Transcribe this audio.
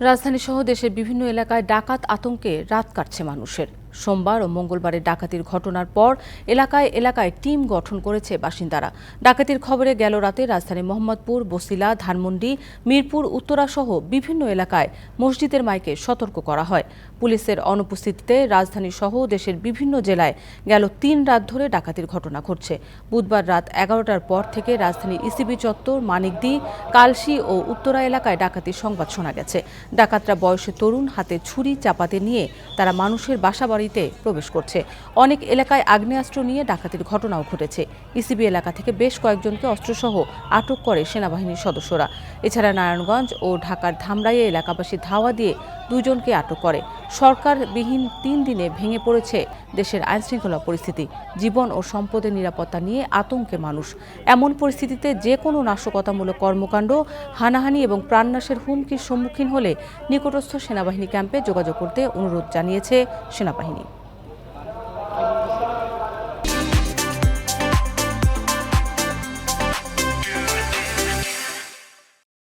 রাজধানী সহ দেশের বিভিন্ন এলাকায় ডাকাত আতঙ্কে রাত কাটছে মানুষের। সোমবার ও মঙ্গলবারের ডাকাতির ঘটনার পর এলাকায় এলাকায় টিম গঠন করেছে বাসিন্দারা। ডাকাতির খবরে গেল রাতে রাজধানী মোহাম্মদপুর, বসিলা, ধানমন্ডি, মিরপুর, উত্তরা সহ বিভিন্ন এলাকায় মসজিদের মাইকে সতর্ক করা হয়। পুলিশের অনুপস্থিতিতে রাজধানী সহ দেশের বিভিন্ন জেলায় গেল তিন রাত ধরে ডাকাতির ঘটনা ঘটছে। বুধবার রাত এগারোটার পর থেকে রাজধানী ইসিবি চত্বর, মানিকদি, কালশি ও উত্তরা এলাকায় ডাকাতির সংবাদ শোনা গেছে। ডাকাতরা বয়সে তরুণ, হাতে ছুরি, চাপাতে নিয়ে তারা মানুষের বাসাবাড়িতে প্রবেশ করছে। অনেক এলাকায় আগ্নেয়াস্ত্র নিয়ে ডাকাতির ঘটনাও ঘটেছে। ইসিবি এলাকা থেকে বেশ কয়েকজনকে অস্ত্রসহ আটক করে সেনাবাহিনীর সদস্যরা। এছাড়া নারায়ণগঞ্জ ও ঢাকার ধামরাইয়ে এলাকাবাসী ধাওয়া দিয়ে দুইজনকে আটক করে। সরকারবিহীন তিন দিনে ভেঙে পড়েছে দেশের আইনশৃঙ্খলা পরিস্থিতি, জীবন ও সম্পদের নিরাপত্তা নিয়ে আতঙ্কে মানুষ। এমন পরিস্থিতিতে যে কোনো নাশকতামূলক কর্মকাণ্ড, হানাহানি এবং প্রাণনাশের হুমকির সম্মুখীন হলে নিকটস্থ সেনাবাহিনী ক্যাম্পে যোগাযোগ করতে অনুরোধ জানিয়েছে সেনাবাহিনী।